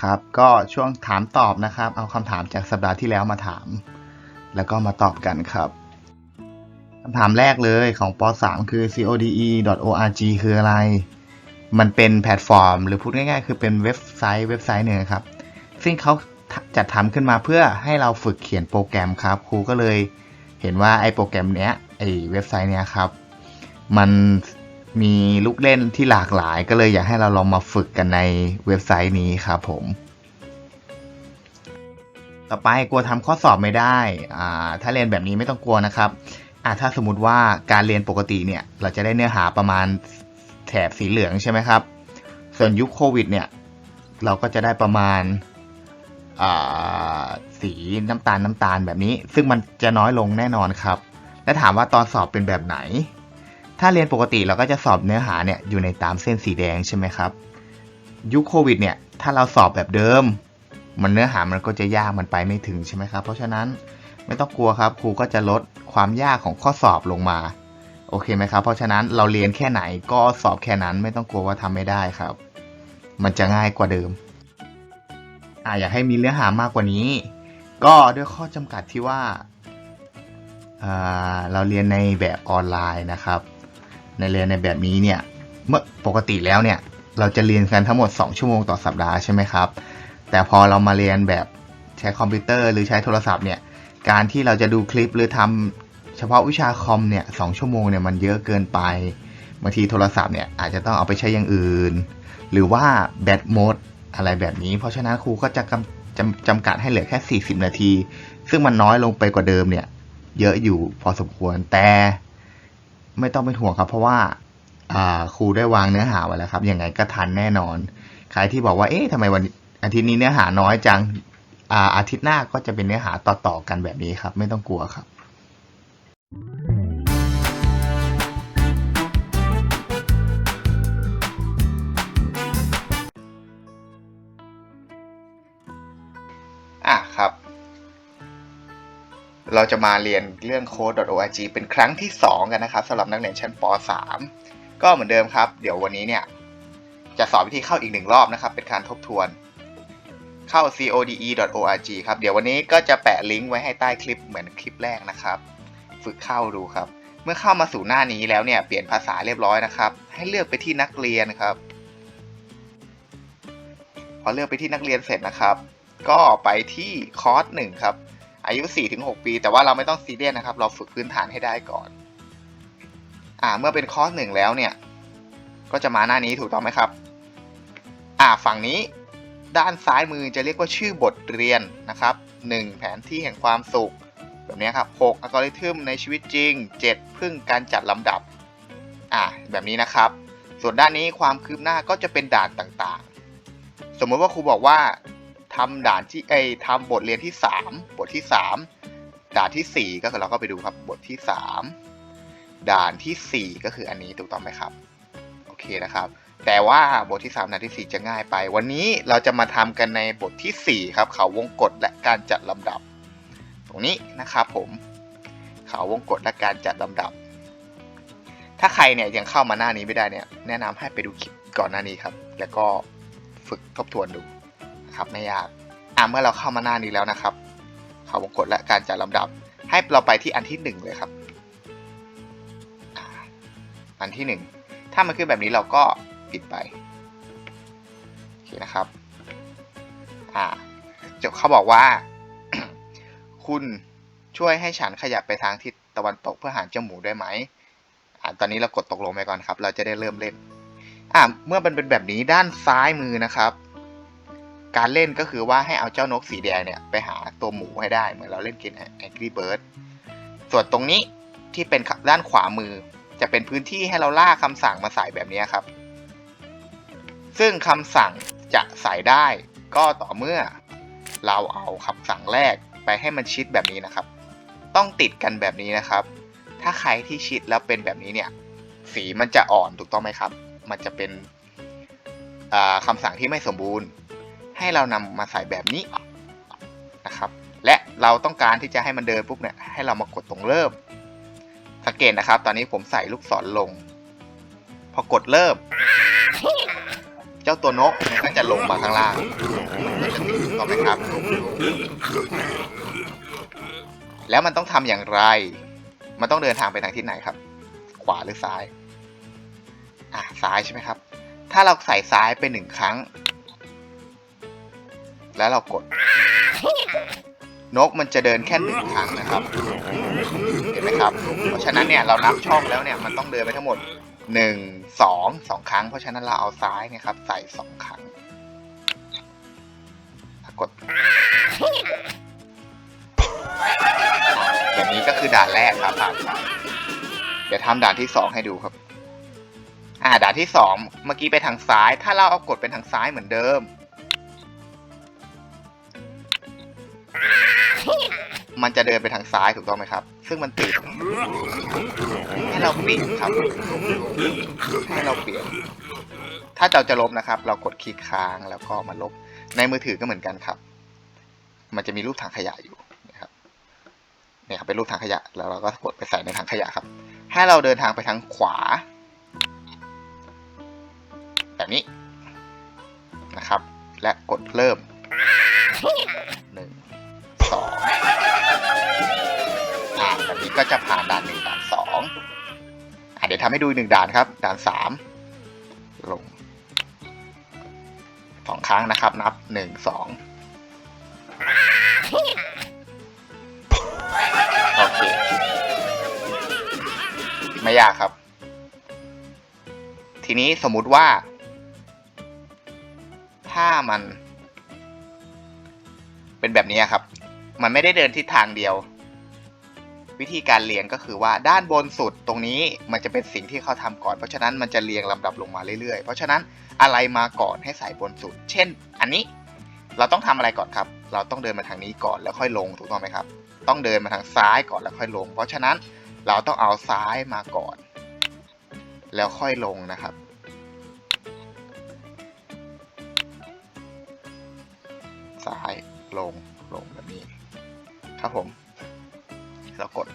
ครับ ก็ช่วงถามตอบนะครับ เอาคำถามจากสัปดาห์ที่แล้วมาถาม แล้วก็มาตอบกันครับคำถามแรกเลยของป .3 คือ code.org คืออะไร มันเป็นแพลตฟอร์ม หรือพูดง่ายๆ คือเป็นเว็บไซต์เว็บไซต์หนึ่งครับ ซึ่งเขาจัดทำขึ้นมาเพื่อให้เราฝึกเขียนโปรแกรมครับ ครูก็เลยเห็นว่าไอ้โปรแกรมเนี้ยไอ้เว็บไซต์เนี้ยครับ มัน มีลูกเล่นที่หลากหลาย ก็เลยอยากให้เราลองมาฝึกกันในเว็บไซต์นี้ครับผม ต่อไปกลัวทำข้อสอบไม่ได้ ถ้าเรียนแบบนี้ไม่ต้องกลัวนะครับถ้าสมมติว่าการเรียนปกติเนี่ย เราจะได้เนื้อหาประมาณแถบสีเหลืองใช่ไหมครับ ส่วนยุคโควิดเนี่ย เราก็จะได้ประมาณสีน้ำตาลน้ำตาลแบบนี้ ซึ่งมันจะน้อยลงแน่นอนครับ และถามว่าตอนสอบเป็นแบบไหน ถ้าเรียนปกติเราก็จะสอบเนื้อหาเนี่ยอยู่ในตามเส้นสีแดงใช่ไหมครับ ยุคโควิดเนี่ยถ้าเราสอบแบบเดิม มันเนื้อหามันก็จะยากมันไปไม่ถึงใช่ไหมครับ เพราะฉะนั้นไม่ต้องกลัวครับครูก็จะลดความยากของข้อสอบลงมาโอเคไหมครับ เพราะฉะนั้นเราเรียนแค่ไหนก็สอบแค่นั้นไม่ต้องกลัวว่าทำไม่ได้ครับ มันจะง่ายกว่าเดิมอ่าอยากให้มีเนื้อหามากกว่านี้ ก็ด้วยข้อจำกัดที่ว่าอ่าเราเรียนในแบบออนไลน์นะครับ ในเรียนในแบบนี้เนี่ยเมื่อปกติแล้วเนี่ยเราจะเรียนกันทั้งหมด 2 ชั่วโมงต่อสัปดาห์ใช่ไหมครับ แต่พอเรามาเรียนแบบใช้คอมพิวเตอร์หรือใช้โทรศัพท์เนี่ยการที่เราจะดูคลิปหรือทำเฉพาะวิชาคอมเนี่ยสชั่วโมงเนี่ยมันเยอะเกินไปบางทีโทรศัพท์เนี่ยอาจจะต้องเอาไปใช้อย่างอื่น หรือว่าแบตหมดอะไรแบบนี้ เพราะฉะนั้นครูก็จะกำจำจำกัดให้เหลือแค่ 40 นาที ซึ่งมันน้อยลงไปกว่าเดิมเนี่ยเยอะอยู่พอสมควรแต่ ไม่ต้องเป็นห่วงครับ เพราะว่าครูได้วางเนื้อหาไว้แล้วครับยังไงก็ทันแน่นอน ใครที่บอกว่าเอ๊ะทำไมวันอาทิตย์นี้เนื้อหาน้อยจังอาอาทิตย์หน้าก็จะเป็นเนื้อหาต่อๆกันแบบนี้ครับ ไม่ต้องกลัวครับ เราจะมาเรียนเรื่อง code.org เป็นครั้งที่ 2 กันนะครับสำหรับนักเรียนชั้นป .3 ก็เหมือนเดิมครับ เดี๋ยววันนี้เนี่ย จะสอนวิธีเข้าอีกหนึ่งรอบนะครับ เป็นการทบทวน เข้า code.org ครับ เดี๋ยววันนี้ก็จะแปะลิงก์ไว้ให้ใต้คลิปเหมือนคลิปแรกนะครับ ฝึกเข้าดูครับ เมื่อเข้ามาสู่หน้านี้แล้วเนี่ยเปลี่ยนภาษาเรียบร้อยนะครับ ให้เลือกไปที่นักเรียนครับ พอเลือกไปที่นักเรียนเสร็จนะครับ ก็ไปที่คอร์สหนึ่งครับ อายุ 4-6 ปี แต่ว่าเราไม่ต้องซีเรียสนะครับ เราฝึกพื้นฐานให้ได้ก่อน อ่า เมื่อเป็นคอร์สหนึ่งแล้วเนี่ย ก็จะมาหน้านี้ถูกต้องไหมครับ อ่า ฝั่งนี้ด้านซ้ายมือจะเรียกว่าชื่อบทเรียนนะครับ 1. แผนที่แห่งความสุข แบบนี้ครับ 6. อัลกอริทึมในชีวิตจริง 7. พึ่งการจัดลำดับ อ่า แบบนี้นะครับ ส่วนด้านนี้ความคืบหน้าก็จะเป็นด่านต่างๆ สมมติว่าครูบอกว่า ทำด่านที่เอ้ยทำบทเรียนที่ 3 บทที่ 3 ด่านทีสี่ 4 ก็คือเราก็ไปดูครับบทที่ 3 ด่านทีสี่ 4 ก็คืออันนี้ถูกต้องไหมครับโอเคนะครับ แต่ว่าบทที่ 3 ด่านที่ 4 จะง่ายไป วันนี้เราจะมาทำกันในบททีสี่ 4 ครับ เขาวงกฎและการจัดลำดับ ตรงนี้นะครับผม เขาวงกฎและการจัดลำดับ ถ้าใครเนี่ยยังเข้ามาหน้านี้ไม่ได้เนี่ยแนะนำให้ไปดูคลิปก่อนหน้านี้ครับ แล้วก็ฝึกทบทวนดู ครับไม่ยากอะเมื่อเราเข้ามาหน้านี้แล้วนะครับเขาวงกฎและการจัดลำดับ ให้เราไปที่อันที่หนึ่งเลยครับอ่าอันที่หนึ่งถ้ามันขึ้นแบบนี้เราก็ปิดไปโอเคนะครับอ่าจบเขาบอกว่า คุณช่วยให้ฉันขยับไปทางทิศตะวันตกเพื่อหาเจ้าหมูได้ไหมอ่าตอนนี้เรากดตกลงไปก่อนครับ เราจะได้เริ่มเล่นอ่าเมื่อมันเป็นแบบนี้ด้านซ้ายมือนะครับ การเล่นก็คือว่าให้เอาเจ้านกสีแดงเนี่ยไปหาตัวหมูให้ได้เหมือนเราเล่นเกม Angry Bird ส่วนตรงนี้ที่เป็นด้านขวามือ จะเป็นพื้นที่ให้เราล่ากคำสั่งมาใส่แบบนี้ครับ ซึ่งคำสั่งจะใส่ได้ก็ต่อเมื่อเราเอาคำสั่งแรกไปให้มันชิดแบบนี้นะครับ ต้องติดกันแบบนี้นะครับ ถ้าใครที่ชิดแล้วเป็นแบบนี้เนี่ย สีมันจะอ่อนถูกต้องไหมครับ มันจะเป็นคำสั่งที่ไม่สมบูรณ์ ให้เรานำมาใส่แบบนี้นะครับ และเราต้องการที่จะให้มันเดินปุ๊บเนี่ยให้เรามากดตรงเริ่ม สังเกตนะครับ ตอนนี้ผมใส่ลูกศรลง พอกดเริ่ม เจ้าตัวนกมันก็จะลงมาข้างล่างติดถูกต้องไหมครับ แล้วมันต้องทำอย่างไร มันต้องเดินทางไปทางทิศไหนครับ ขวาหรือซ้าย อะซ้ายใช่ไหมครับ ถ้าเราใส่ซ้ายไปหนึ่งครั้ง แล้วเรากด นกมันจะเดินแค่หนึ่งครั้งนะครับ เห็นไหมครับ เพราะฉะนั้นเนี่ยเรานับช่องแล้วเนี่ยมันต้องเดินไปทั้งหมดหนึ่งสองสองครั้ง เพราะฉะนั้นเราเอาซ้ายเนี่ยครับ ใส่สองครั้งกดแบบนี้ก็คือด่านแรกครับผ่านไปเดี๋ยวทำด่านที่สองให้ดูครับ อ่าด่านที่สองเมื่อกี้ไปทางซ้าย ถ้าเราเอากดเป็นทางซ้ายเหมือนเดิม มันจะเดินไปทางซ้ายถูกต้องไหมครับ ซึ่งมันติด ให้เราเปลี่ยนครับ ให้เราเปลี่ยน ถ้าเราจะลบนะครับ เรากดคลิกค้างแล้วก็มาลบ ในมือถือก็เหมือนกันครับ มันจะมีรูปถังขยะอยู่นะครับ เนี่ยครับเป็นรูปถังขยะ แล้วเราก็กดไปใส่ในถังขยะครับ ให้เราเดินทางไปทางขวา แบบนี้นะครับ และกดเริ่มหนึ่ง ก็จะผ่านด่านหนึ่งด่านสองอเดี๋ยวทำให้ดูหนึ่งด่านครับ ด่านสามลงสองครั้งนะครับ นับหนึ่งสองโอเค ไม่ยากครับ ทีนี้สมมุติว่า ถ้ามัน เป็นแบบนี้ครับ มันไม่ได้เดินทิศทางเดียว วิธีการเรียงก็คือว่าด้านบนสุดตรงนี้มันจะเป็นสิ่งที่เขาทำก่อน เพราะฉะนั้นมันจะเรียงลำดับลงมาเรื่อยๆ เพราะฉะนั้นอะไรมาก่อนให้ใส่บนสุด เช่น อันนี้เราต้องทำอะไรก่อนครับ เราต้องเดินมาทางนี้ก่อนแล้วค่อยลงถูกต้องไหมครับ ต้องเดินมาทางซ้ายก่อนแล้วค่อยลง เพราะฉะนั้นเราต้องเอาซ้ายมาก่อน แล้วค่อยลงนะครับซ้ายลงลงแบบนี้ครับผม เรากด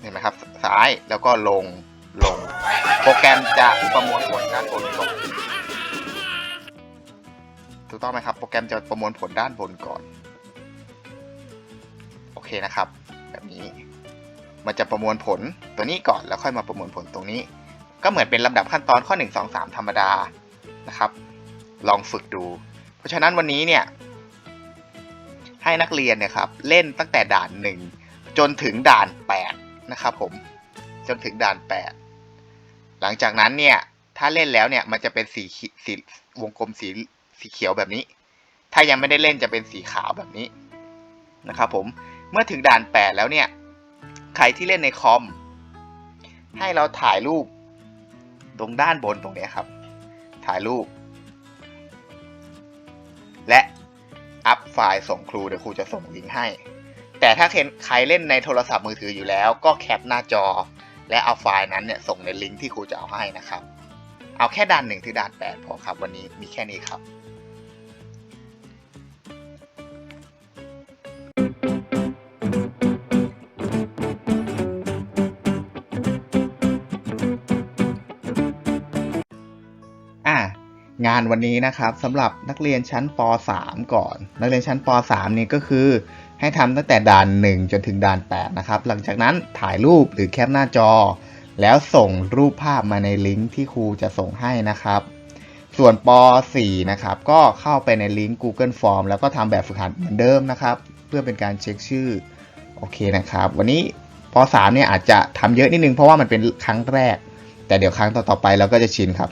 เห็นไหมครับซ้ายแล้วก็ลงลง โปรแกรมจะประมวลผลด้านบนก่อนถูกต้องไหมครับ โปรแกรมจะประมวลผลด้านบนก่อน โอเคนะครับ แบบนี้ มันจะประมวลผลตัวนี้ก่อนแล้วค่อยมาประมวลผลตรงนี้ ก็เหมือนเป็นลำดับขั้นตอนข้อ 1 2 3 ธรรมดานะครับ ลองฝึกดู เพราะฉะนั้นวันนี้เนี่ย ให้นักเรียนเนี่ยครับเล่นตั้งแต่ด่าน 1 จนถึงด่าน 8 นะครับผมจนถึงด่าน 8 หลังจากนั้นเนี่ยถ้าเล่นแล้วเนี่ยมันจะเป็นสีสีวงกลมสีสีเขียวแบบนี้ ถ้ายังไม่ได้เล่นจะเป็นสีขาวแบบนี้นะครับผมเมื่อถึงด่าน 8 แล้วเนี่ยใครที่เล่นในคอม ให้เราถ่ายรูปตรงด้านบนตรงนี้ครับ ถ่ายรูป และ อัพไฟล์ส่งครูเดี๋ยวครูจะส่งลิงก์ให้ แต่ถ้าใครเล่นในโทรศัพท์มือถืออยู่แล้ว ก็แคปหน้าจอ และเอาไฟล์นั้นเนี่ยส่งในลิงก์ที่ครูจะเอาให้นะครับ เอาแค่ด่านหนึ่งถึงด่านแปดพอครับวันนี้มีแค่นี้ครับ งานวันนี้นะครับสำหรับนักเรียนชั้นป .3 ก่อน นักเรียนชั้นป .3 นี่ก็คือให้ทำตั้งแต่ด่าน 1 จนถึงด่าน 8 นะครับ หลังจากนั้นถ่ายรูปหรือแคปหน้าจอ แล้วส่งรูปภาพมาในลิงก์ที่ครูจะส่งให้นะครับ ส่วนป .4 นะครับก็เข้าไปในลิงก์ Google Form แล้วก็ทำแบบฝึกหัดเหมือนเดิมนะครับ เพื่อเป็นการเช็คชื่อโอเคนะครับ วันนี้ป .3 เนี่ยอาจจะทำเยอะนิดนึงเพราะว่ามันเป็นครั้งแรก แต่เดี๋ยวครั้งต่อๆไปเราก็จะชินครับ